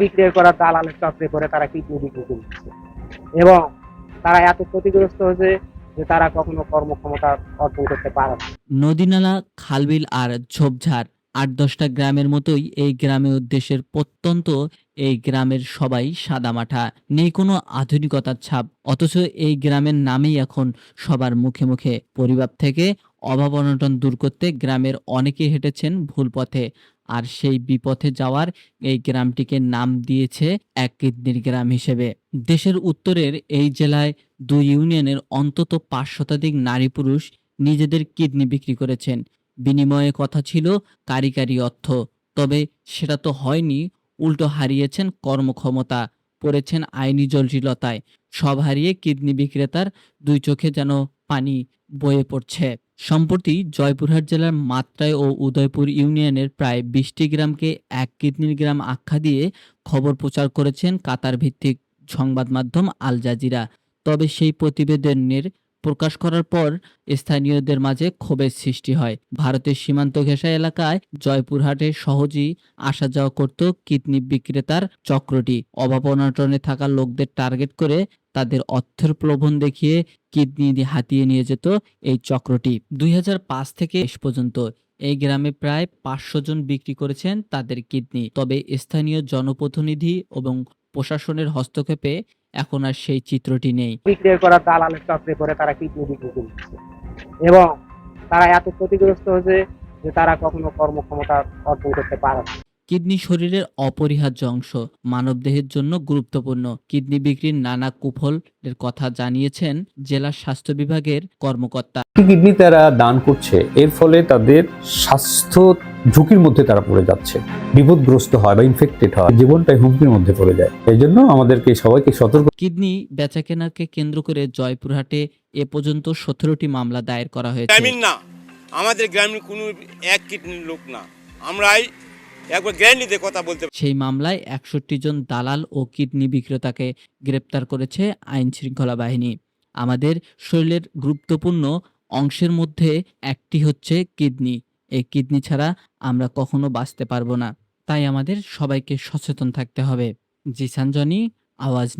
বিক্রি করা দালালের চক্রে করে তারা কিডনি বিক্রি করছে এবং তারা এত ক্ষতিগ্রস্ত হয়েছে যে তারা কখনো কর্মক্ষমতা অর্জন করতে পারে নদীনালা, খালবিল আর ঝোপঝাড় আট দশটা গ্রামের মতোই এই গ্রামে উদ্দেশ্যের প্রত্যন্ত এই গ্রামের সবাই সাদামাঠা। নেই কোনো আধুনিকতার ছাপ, অথচ এই গ্রামের নামেই এখন সবার মুখে মুখে। পরিবার থেকে অভাব অনটন দূর করতে গ্রামের অনেকে হেঁটেছেন ভুল পথে। আর সেই বিপথে যাওয়ার এই গ্রামটিকে নাম দিয়েছে এক কিডনির গ্রাম হিসেবে। দেশের উত্তরের এই জেলায় দুই ইউনিয়নের অন্তত পাঁচ শতাধিক নারী পুরুষ নিজেদের কিডনি বিক্রি করেছেন। বিনিময়ে কথা ছিল কারি কারি অর্থ, তবে সেটা তো হয়নি, উল্টো হারিয়েছেন কর্মক্ষমতা, পড়েছেন আইনি জটিলতায়। সব হারিয়ে কিডনি বিক্রেতার দুই চোখে যেন পানি বয়ে পড়ছে। সম্প্রতি জয়পুরহাট জেলার মাত্রায় ও উদয়পুর ইউনিয়নের প্রায় বিশটি গ্রামকে এক কিডনির গ্রাম আখ্যা দিয়ে খবর প্রচার করেছেন কাতার ভিত্তিক সংবাদ মাধ্যম আল জাজিরা। তবে সেই প্রতিবেদনের প্রকাশ করার পর স্থানীয়দের মাঝে ক্ষোভের সৃষ্টি হয়। ভারতের সীমান্ত ঘেঁষা এলাকায় জয়পুরহাটে সহজেই আসা যাওয়া করত কিডনি বিক্রেতার চক্রটি। অভাব অনটনে থাকা লোকদের টার্গেট করে তাদের অর্থের প্রলোভন দেখিয়ে কিডনি দিয়ে হাতিয়ে নিয়ে যেত এই চক্রটি। দুই হাজার পাঁচ থেকে শেষ পর্যন্ত এই গ্রামে প্রায় পাঁচশো জন বিক্রি করেছেন তাদের কিডনি। তবে স্থানীয় জনপ্রতিনিধি এবং প্রশাসনের হস্তক্ষেপে এখন আর সেই চিত্রটি নেই। বিক্রি করা দালালের চক্রে করে তারা কিডনি বিক্রি করছে এবং তারা এত ক্ষতিগ্রস্ত হয়েছে যে তারা কখনো কর্মক্ষমতা অর্জন করতে পারে না। কিডনি শরীরের অপরিহার্য অংশ মানবদেহের জন্য গুরুত্বপূর্ণ। কিডনি বিক্রির নানা কুফলের কথা জানিয়েছেন জেলা স্বাস্থ্য বিভাগের কর্মকর্তা। কিডনি তারা দান করছে এর ফলে তাদের স্বাস্থ্য ঝুঁকির মধ্যে তারা পড়ে যাচ্ছে। বিপদগ্রস্ত হয় বা ইনফেক্টেড হয় জীবনটাই হুমকির মধ্যে পড়ে যায়। এই জন্য আমাদেরকে সবাইকে সতর্ক কিডনি বেচাকেনাকে কেন্দ্র করে জয়পুরহাটে এ পর্যন্ত সতেরোটি মামলা দায়ের করা হয়েছে। গ্রামীণ না আমাদের গ্রামীণ কোনো এক কিডনির লোক না। আমরাই একবার গ্যারান্টিতে কথা বলতে সেই মামলায় একষট্টি জন দালাল ও কিডনি বিক্রেতাকে গ্রেপ্তার করেছে আইন শৃঙ্খলা বাহিনী। আমাদের শরীরের গুরুত্বপূর্ণ অংশের মধ্যে একটি হচ্ছে কিডনি। এই কিডনি ছাড়া আমরা কখনো বাঁচতে পারব না। তাই আমাদের সবাইকে সচেতন থাকতে হবে। জিসানজনি, আওয়াজ